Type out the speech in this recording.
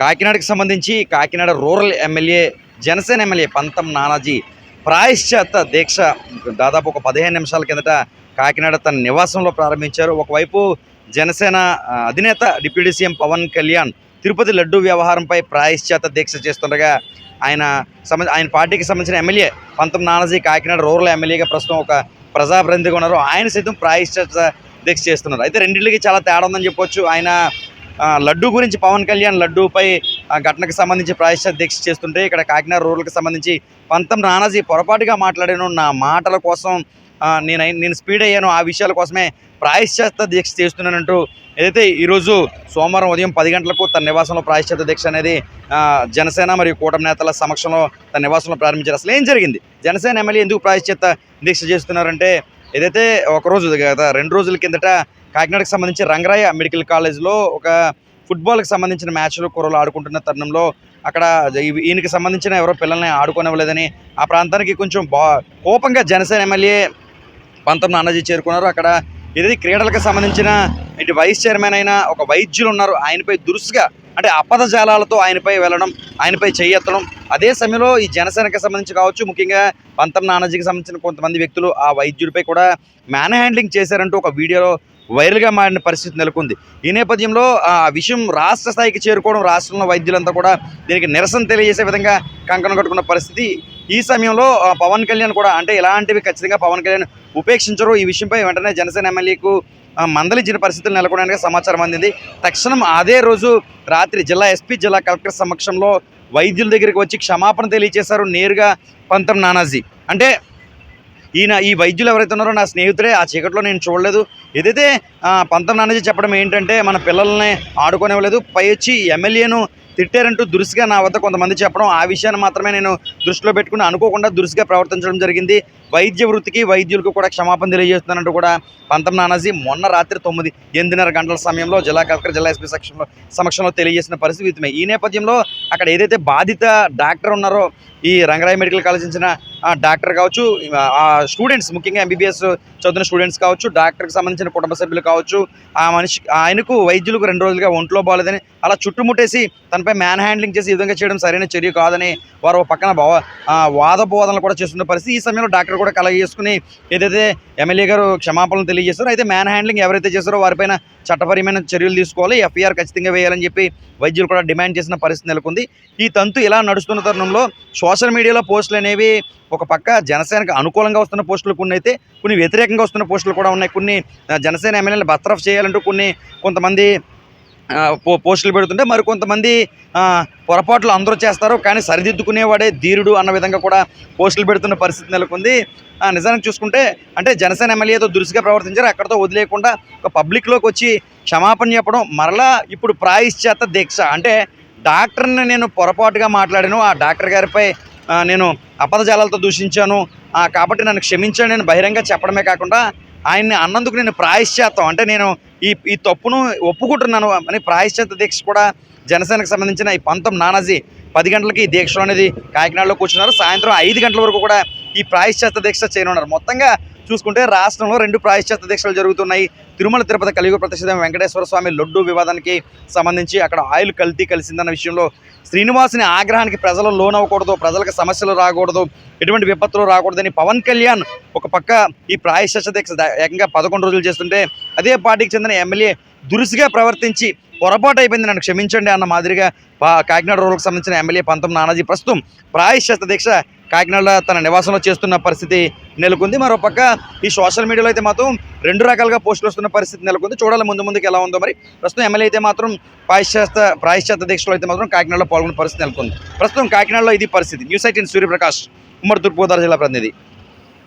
కాకినాడకి సంబంధించి Kakinada rural MLA Janasena MLA Pantham Nanaji ప్రాయశ్చాత్త దీక్ష దాదాపు ఒక పదిహేను నిమిషాల కిందట కాకినాడ తన నివాసంలో ప్రారంభించారు. ఒకవైపు జనసేన అధినేత డిప్యూటీ సీఎం పవన్ కళ్యాణ్ తిరుపతి లడ్డు వ్యవహారంపై ప్రాయశ్చాత దీక్ష చేస్తుండగా ఆయన సంబంధ ఆయన పార్టీకి సంబంధించిన ఎమ్మెల్యే పంతం నానాజీ కాకినాడ రూరల్ ఎమ్మెల్యేగా ప్రస్తుతం ఒక ప్రజాప్రతినిధిగా ఉన్నారు. ఆయన సైతం ప్రాయశ్చాత దీక్ష చేస్తున్నారు. అయితే రెండింటికి చాలా తేడా ఉందని చెప్పొచ్చు. ఆయన లడ్డు గురించి పవన్ కళ్యాణ్ లడ్డూపై ఘటనకు సంబంధించి ప్రాయశ్చిత దీక్ష చేస్తుంటే ఇక్కడ కాకినాడ రూరల్కి సంబంధించి పంతం నానాజీ పొరపాటుగా మాట్లాడాను. నా మాటల కోసం నేను నేను స్పీడ్ అయ్యాను. ఆ విషయాల కోసమే ప్రాయశ్చిత దీక్ష చేస్తున్నానంటూ ఏదైతే ఈరోజు సోమవారం ఉదయం పది గంటలకు తన నివాసంలో ప్రాయశ్చిత దీక్ష అనేది జనసేన మరియు కూటమి నేతల సమక్షంలో తన నివాసంలో ప్రారంభించారు. అసలు ఏం జరిగింది? జనసేన ఎమ్మెల్యే ఎందుకు ప్రాయశ్చిత దీక్ష చేస్తున్నారంటే ఏదైతే ఒక రోజు రెండు రోజుల కిందట కాకినాడకు సంబంధించి రంగరాయ మెడికల్ కాలేజ్లో ఒక ఫుట్బాల్కి సంబంధించిన మ్యాచ్లు కూరలు ఆడుకుంటున్న తరుణంలో అక్కడ ఈయనకి సంబంధించిన ఎవరో పిల్లల్ని ఆడుకోనివ్వలేదని ఆ ప్రాంతానికి కొంచెం బా కోపంగా జనసేన ఎమ్మెల్యే పంతం నానాజీ చేరుకున్నారు. అక్కడ ఏదైతే క్రీడలకు సంబంధించిన ఇటు వైస్ చైర్మన్ అయిన ఒక వైద్యులు ఉన్నారు. ఆయనపై దురుసుగా అంటే అపదజాలాలతో ఆయనపై వెళ్ళడం ఆయనపై చేయెత్తడం అదే సమయంలో ఈ జనసేనకి సంబంధించి కావచ్చు ముఖ్యంగా పంతం నానాజీకి సంబంధించిన కొంతమంది వ్యక్తులు ఆ వైద్యుడిపై కూడా మ్యాన్ హ్యాండ్లింగ్ చేశారంటూ ఒక వీడియోలో వైరల్గా మారిన పరిస్థితి నెలకొంది. ఈ నేపథ్యంలో ఆ విషయం రాష్ట్ర స్థాయికి చేరుకోవడం రాష్ట్రంలో వైద్యులంతా కూడా దీనికి నిరసన తెలియజేసే విధంగా కంకణం కట్టుకున్న పరిస్థితి. ఈ సమయంలో పవన్ కళ్యాణ్ కూడా అంటే ఇలాంటివి ఖచ్చితంగా పవన్ కళ్యాణ్ ఉపేక్షించరు ఈ విషయంపై వెంటనే జనసేన ఎమ్మెల్యేకు మందలించిన పరిస్థితులు నెలకొనడానికి సమాచారం అందింది. తక్షణం అదే రోజు రాత్రి జిల్లా ఎస్పీ జిల్లా కలెక్టర్ సమక్షంలో వైద్యుల దగ్గరికి వచ్చి క్షమాపణ తెలియజేశారు నేరుగా పంతం నానాజీ. అంటే ఈయన ఈ వైద్యులు ఎవరైతే ఉన్నారో నా స్నేహితుడే ఆ చీకట్లో నేను చూడలేదు. ఏదైతే పంతం నానాజీ చెప్పడం ఏంటంటే మన పిల్లల్ని ఆడుకోనివ్వలేదు. పై వచ్చి ఎమ్మెల్యేను తిట్టారంటూ దురుసుగా నా వద్ద కొంతమంది చెప్పడం ఆ విషయాన్ని మాత్రమే నేను దృష్టిలో పెట్టుకుని అనుకోకుండా దురుసుగా ప్రవర్తించడం జరిగింది. వైద్య వృత్తికి వైద్యులకు కూడా క్షమాపణ తెలియజేస్తున్నానంటూ కూడా పంతం నానాజీ మొన్న రాత్రి తొమ్మిది ఎనిమిదిన్నర గంటల సమయంలో జిల్లా కలెక్టర్ జిల్లా ఎస్పీ సమక్షంలో సమక్షంలో తెలియజేసిన పరిస్థితి ఈ నేపథ్యంలో అక్కడ ఏదైతే బాధిత డాక్టర్ ఉన్నారో ఈ రంగరాయ మెడికల్ కాలేజ్ ఇచ్చిన డాక్టర్ కావచ్చు ఆ స్టూడెంట్స్ ముఖ్యంగా ఎంబీబీఎస్ చదువుతున్న స్టూడెంట్స్ కావచ్చు డాక్టర్కి సంబంధించిన కుటుంబ సభ్యులు కావచ్చు ఆ మనిషి ఆయనకు వైద్యులకు రెండు రోజులుగా ఒంట్లో బాగాలేదని అలా చుట్టుముట్టేసి తనపై మ్యాన్ హ్యాండ్లింగ్ చేసి ఈ విధంగా చేయడం సరైన చర్య కాదని వారు పక్కన భావ వాద బోధనలు కూడా చేస్తున్న పరిస్థితి. ఈ సమయంలో డాక్టర్ కూడా కలగ చేసుకుని ఏదైతే ఎమ్మెల్యే గారు క్షమాపణలు తెలియజేస్తారో అయితే మ్యాన్ హ్యాండ్లింగ్ ఎవరైతే చేస్తారో వారిపైన చట్టపరమైన చర్యలు తీసుకోవాలి. ఎఫ్ఐఆర్ ఖచ్చితంగా వేయాలని చెప్పి వైద్యులు కూడా డిమాండ్ చేసిన పరిస్థితి నెలకొంది. ఈ తంతు ఇలా నడుస్తున్న తరుణంలో సోషల్ మీడియాలో పోస్టులు అనేవి ఒక పక్క జనసేనకు అనుకూలంగా వస్తున్న పోస్టులు కొన్ని అయితే కొన్ని వ్యతిరేకంగా వస్తున్న పోస్టులు కూడా ఉన్నాయి. కొన్ని జనసేన ఎమ్మెల్యేలు బర్తరఫ్ చేయాలంటూ కొన్ని కొంతమంది పో పోస్టులు పెడుతుంటే మరి కొంతమంది పొరపాట్లు అందరూ చేస్తారు. కానీ సరిదిద్దుకునేవాడే ధీరుడు అన్న విధంగా కూడా పోస్టులు పెడుతున్న పరిస్థితి నెలకొంది. ఆ, నిజానికి చూసుకుంటే అంటే జనసేన ఎమ్మెల్యేతో దురుసుగా ప్రవర్తించారు. అక్కడతో వదిలేకుండా ఒక పబ్లిక్లోకి వచ్చి క్షమాపణ చెప్పడం మరలా ఇప్పుడు ప్రాయశ్చాత్త దీక్ష. అంటే డాక్టర్ని నేను పొరపాటుగా మాట్లాడాను. ఆ డాక్టర్ గారిపై నేను అపదజాలాలతో దూషించాను. కాబట్టి నన్ను క్షమించండి నేను బహిరంగ చెప్పడమే కాకుండా ఆయన్ని అన్నందుకు నేను ప్రాయశ్చాత్తం. అంటే నేను ఈ ఈ తప్పును ఒప్పుకుంటున్నాను అని ప్రాయశ్చాత్త దీక్ష కూడా జనసేనకు సంబంధించిన ఈ పంతం నానాజీ పది గంటలకి ఈ దీక్షలో అనేది కాకినాడలో కూర్చున్నారు. సాయంత్రం ఐదు గంటల వరకు కూడా ఈ ప్రాయశ్చాత్త దీక్ష చేయనున్నారు. మొత్తంగా చూసుకుంటే రాష్ట్రంలో రెండు ప్రాయశ్చాత్త దీక్షలు జరుగుతున్నాయి. తిరుమల తిరుపతి కలియుగ ప్రతిష్ఠితం వెంకటేశ్వర స్వామి లడ్డు వివాదానికి సంబంధించి అక్కడ ఆయిల్ కల్తీ కలిసిందన్న విషయంలో శ్రీనివాసుని ఆగ్రహానికి ప్రజలు లోనవ్వకూడదు ప్రజలకు సమస్యలు రాకూడదు ఎటువంటి విపత్తులు రాకూడదని పవన్ కళ్యాణ్ ఒక పక్క ఈ ప్రాయశ్చిత దీక్ష ఏకంగా పదకొండు రోజులు చేస్తుంటే అదే పార్టీకి చెందిన ఎమ్మెల్యే దురుసుగా ప్రవర్తించి పొరపాటు అయిపోయింది నన్ను క్షమించండి అన్న మాదిరిగా కాకినాడ రోడ్లకు సంబంధించిన ఎమ్మెల్యే పంతం నానాజీ ప్రస్తుతం ప్రాయశ్చిత దీక్ష కాకినాడలో తన నివాసంలో చేస్తున్న పరిస్థితి నెలకొంది. మరో పక్క ఈ సోషల్ మీడియాలో అయితే మాత్రం రెండు రకాలుగా పోస్టులు వస్తున్న పరిస్థితి నెలకొంది. చూడాలి ముందు ముందుకు ఎలా ఉందో మరి. ప్రస్తుతం ఎమ్మెల్యే అయితే మాత్రం ప్రాయశ్చిత ప్రాయశ్చిత దీక్షలో అయితే మాత్రం కాకినాడలో పాల్గొనే పరిస్థితి నెలకొంది. ప్రస్తుతం కాకినాడలో ఇది పరిస్థితి. న్యూస్ ఎయిటీన్ సూర్యప్రకాష్ ఉమ్మడి తూర్పుగోదావరి జిల్లా ప్రతినిధి.